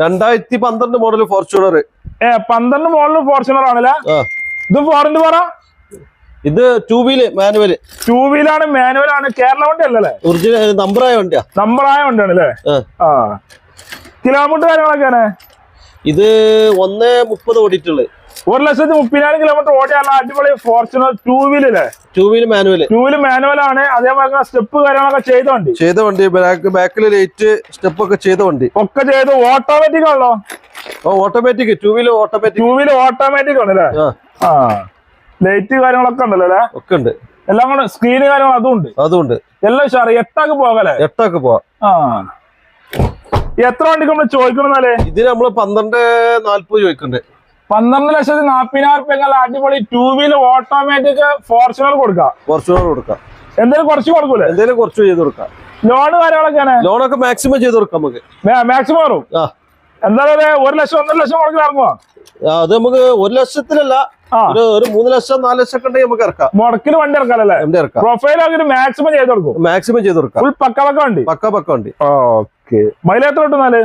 Speaker 1: രണ്ടായിരത്തി പന്ത്രണ്ട് മോഡൽ ഫോർച്യൂണർ
Speaker 2: ഏ പന്ത്രണ്ട് മോഡൽ ഫോർച്യൂണർ ആണല്ലേ? ഇത് ഫോറിന്റെ പറ.
Speaker 1: ഇത് ടൂ വീൽ മാനുവൽ
Speaker 2: ടൂ വീലാണ് മാനുവൽ ആണ്. കേരള വണ്ടി അല്ലല്ലേ
Speaker 1: ഒറിജിനൽ നമ്പർ ആയ വണ്ടിയാ.
Speaker 2: നമ്പർ ആയ വണ്ടിയാണ് അല്ലേ.
Speaker 1: ആ.
Speaker 2: കിലോമീറ്റർ കാര്യങ്ങളൊക്കെയാണ്?
Speaker 1: ഇത് ഒന്ന് മുപ്പത് ഓടിയിട്ടുള്ളത്
Speaker 2: ഒരു ലക്ഷത്തി മുപ്പതിനായിരം കിലോമീറ്റർ ഓടിയാലുള്ള അടിപൊളി Fortuner two വീലല്ലേ
Speaker 1: two wheel manual
Speaker 2: two wheel manual ആണ്. അതേപോലെ സ്റ്റെപ്പ് കാര്യങ്ങളൊക്കെ ചെയ്ത വണ്ടി.
Speaker 1: ചെയ്ത വണ്ടി ബാക്ക് ബാക്കിൽ ലൈറ്റ് സ്റ്റെപ്പ് ഒക്കെ ചെയ്ത വണ്ടി.
Speaker 2: ഒക്കെ ചെയ്ത് ഓട്ടോമാറ്റിക് ആണല്ലോ?
Speaker 1: Automatic two wheel automatic
Speaker 2: two wheel automatic ആണ് അല്ലേ
Speaker 1: ആ.
Speaker 2: ലൈറ്റ് കാര്യങ്ങളൊക്കെ ഉണ്ടല്ലോ അല്ലേ
Speaker 1: ഒക്കെ ഉണ്ട്.
Speaker 2: എല്ലാം കൂടെ സ്ക്രീൻ കാര്യങ്ങൾ അതും ഉണ്ട്.
Speaker 1: അതുണ്ട്
Speaker 2: എല്ലാം ഉഷാറ് എട്ടാക്ക് പോകല്ലേ
Speaker 1: എട്ടാക്ക് പോവാം.
Speaker 2: ആ. എത്ര വണ്ടിക്ക് നമ്മൾ ചോദിക്കണമെന്നാലേ
Speaker 1: ഇതിന് നമ്മൾ പന്ത്രണ്ട് നാല്പത് ചോദിക്കുന്നുണ്ട്
Speaker 2: പന്ത്രണ്ട് ലക്ഷത്തി നാപ്പതിനായിരം റുപ്യക്കുള്ള അടിപൊളി ടൂ വീലർ ഓട്ടോമാറ്റിക് ഫോർച്യൂണർ കൊടുക്കാം.
Speaker 1: ഫോർച്യൂണർ കൊടുക്കാം.
Speaker 2: എന്തെങ്കിലും കുറച്ച് കൊടുക്കൂലേ?
Speaker 1: എന്തെങ്കിലും കുറച്ച് ചെയ്ത് കൊടുക്കാം.
Speaker 2: ലോൺ കാര്യങ്ങളൊക്കെയാണ്?
Speaker 1: ലോണൊക്കെ മാക്സിമം ചെയ്ത് കൊടുക്കാം നമുക്ക്.
Speaker 2: മാക്സിമം വരും? എന്താ ഒരു ലക്ഷം ഒന്നര ലക്ഷം മുടക്കി
Speaker 1: ഇറങ്ങുമോ അത് നമുക്ക് ഒരു ലക്ഷത്തിലല്ല ഒരു ഒരു മൂന്ന് ലക്ഷം നാല് ലക്ഷം ഒക്കെ ഉണ്ടെങ്കിൽ നമുക്ക് ഇറക്കാം.
Speaker 2: മുടക്കിന് വണ്ടി ഇറക്കാനല്ലേ
Speaker 1: എന്റെ ഇറക്കാം.
Speaker 2: പ്രൊഫൈൽ അങ്ങനെ മാക്സിമം ചെയ്ത് കൊടുക്കും.
Speaker 1: മാക്സിമം ചെയ്ത് കൊടുക്കാം.
Speaker 2: ഫുൾ പക്ക പക്ക വണ്ടി?
Speaker 1: പക്ക പക്ക വണ്ടി.
Speaker 2: ഓക്കെ കിട്ടുന്നാൽ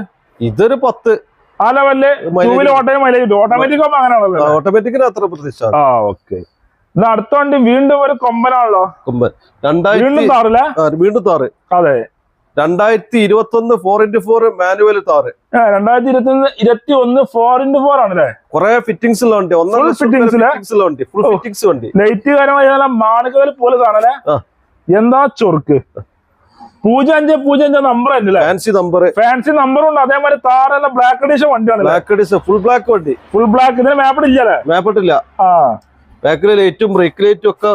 Speaker 1: ഇതൊരു പത്ത്.
Speaker 2: ആ ലെവലിൽ
Speaker 1: Mileage
Speaker 2: two wheeler auto mileage കിട്ടും ഓട്ടോമാറ്റിക് ആകുമ്പോൾ അങ്ങനെയാണല്ലോ
Speaker 1: ഓട്ടോമാറ്റിക്കിന് അത്ര പ്രതീക്ഷ.
Speaker 2: ആ ഓക്കെ അടുത്ത വണ്ടി വീണ്ടും ഒരു കൊമ്പനാണല്ലോ?
Speaker 1: കൊമ്പൻ.
Speaker 2: വീണ്ടും താറില്ല?
Speaker 1: വീണ്ടും താറ്.
Speaker 2: അതെ.
Speaker 1: രണ്ടായിരത്തി ഇരുപത്തി ഒന്ന് ഫോർ ഇന്റു ഫോർ മാനുവൽ താറ്.
Speaker 2: രണ്ടായിരത്തി ഇരുപത്തി ഒന്ന് ഇരുപത്തി ഒന്ന് ഫോർ ഇന്റു ഫോർ ആണല്ലേ?
Speaker 1: കുറെ ഫിറ്റിംഗ്സ് ഉള്ള വണ്ടി. ലക്ഷം ഫിറ്റിംഗ്സ് വണ്ടി. ഫുൾ. ഫിറ്റിംഗ്സ് വണ്ടി.
Speaker 2: ലൈറ്റ് കാര്യമായി മാണിക്കൽ പോലെ സാധനല്ലേ എന്താ ചൊറുക്ക്? പൂജ്യം അഞ്ച് പൂജ്യം അഞ്ച് നമ്പർ അല്ലേ?
Speaker 1: ഫാൻസി നമ്പർ
Speaker 2: ഫാൻസി നമ്പറും ഉണ്ട്. അതേമാതിരി താറല്ല ബ്ലാക്ക് അഡീഷൻ വണ്ടിയാണ്
Speaker 1: ബ്ലാക്ക് അഡീഷൻ ഫുൾ ബ്ലാക്ക് വണ്ടി.
Speaker 2: ഫുൾ ബ്ലാക്ക് ഇതിന് മാപ്പിട്ടില്ല
Speaker 1: മാപ്പിട്ടില്ല
Speaker 2: ആ.
Speaker 1: ബാക്കിലെ ലൈറ്റും ബ്രേക്ക് ലൈറ്റും ഒക്കെ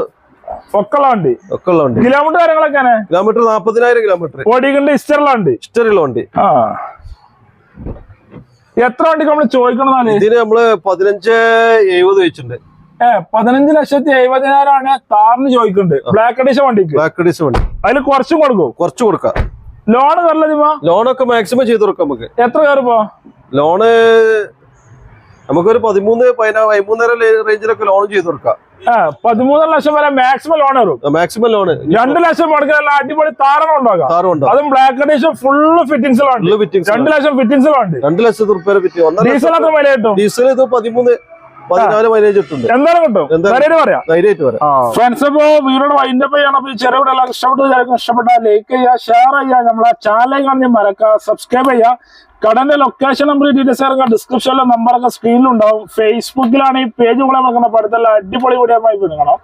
Speaker 2: ഒക്കെയുള്ള വണ്ടി.
Speaker 1: ഒക്കെ ഉള്ള
Speaker 2: കിലോമീറ്റർ കാര്യങ്ങളൊക്കെയാണ്
Speaker 1: കിലോമീറ്റർ നാപ്പതിനായിരം കിലോമീറ്റർ
Speaker 2: ഓടിക്കണ്ട്
Speaker 1: ഇസ്റ്ററിലുണ്ട് ഇസ്റ്ററിലുണ്ട്
Speaker 2: ആ. എത്ര വണ്ടിക്ക് നമ്മൾ ചോദിക്കണം
Speaker 1: ഇതിന് നമ്മൾ പതിനഞ്ച് എഴുപത് വെച്ചിട്ടുണ്ട്
Speaker 2: പതിനഞ്ച് ലക്ഷത്തി എഴുപതിനായിരമാണ് താറിന് ചോദിക്കുന്നുണ്ട് ബ്ലാക്ക് അഡീഷൻ വണ്ടിക്ക്.
Speaker 1: ബ്ലാക്ക് അഡീഷൻ വണ്ടി.
Speaker 2: അതിൽ കുറച്ചും കൊടുക്കും?
Speaker 1: കുറച്ച് കൊടുക്കാം.
Speaker 2: ലോൺ കയറില്ല
Speaker 1: ലോണൊക്കെ മാക്സിമം ചെയ്ത് കൊടുക്കാം നമുക്ക്.
Speaker 2: എത്ര കയറിപ്പോ
Speaker 1: ലോണ് നമുക്കൊരു പതിമൂന്ന് പതിമൂന്നര റേഞ്ചിലൊക്കെ ലോൺ ചെയ്ത് കൊടുക്കാം.
Speaker 2: പതിമൂന്നര ലക്ഷം വരെ മാക്സിമം ലോൺ വരും
Speaker 1: മാക്സിമം ലോൺ
Speaker 2: രണ്ട് ലക്ഷം കൊടുക്കാനുള്ള അടിപൊളി താരണം ഉണ്ടാകും അതും ബ്ലാക്ക് എഡിഷൻ ഫുള്ള് ഫിറ്റിംഗ്സിലുണ്ട്
Speaker 1: ഫുള്ള് ഫിറ്റിംഗ്സ്
Speaker 2: രണ്ട് ലക്ഷം ഫിറ്റിംഗ്സിലുണ്ട്
Speaker 1: രണ്ട് ലക്ഷത്തി റുപ്യ
Speaker 2: ഡീസൽ അത്ര വില കിട്ടും?
Speaker 1: ഡീസൽ ഇത് പതിമൂന്ന് പതിനാല്
Speaker 2: എന്തായാലും കിട്ടും. ധൈര്യമായിട്ട് പറയാം.
Speaker 1: ധൈര്യമായിട്ട്
Speaker 2: ഫ്രണ്ട്സ് ചെയ്യണം അപ്പൊ ഈ ഇഷ്ടപ്പെട്ടു. ലൈക്ക് ചെയ്യുക ഷെയർ ചെയ്യുക. നമ്മളെ ചാനൽ കാണി മറക്കുക. സബ്സ്ക്രൈബ് ചെയ്യുക. കടന്റെ ലൊക്കേഷൻ നമ്പർ ഡീറ്റെയിൽസ് ഇറങ്ങുക ഡിസ്ക്രിപ്ഷനിലെ നമ്പറൊക്കെ സ്ക്രീനിലുണ്ടാവും ഫേസ്ബുക്കിലാണ് ഈ പേജ് കൂടെ നോക്കുന്ന പഠിത്തല്ല അടിപൊളി വീഡിയോ ആയി കാണാം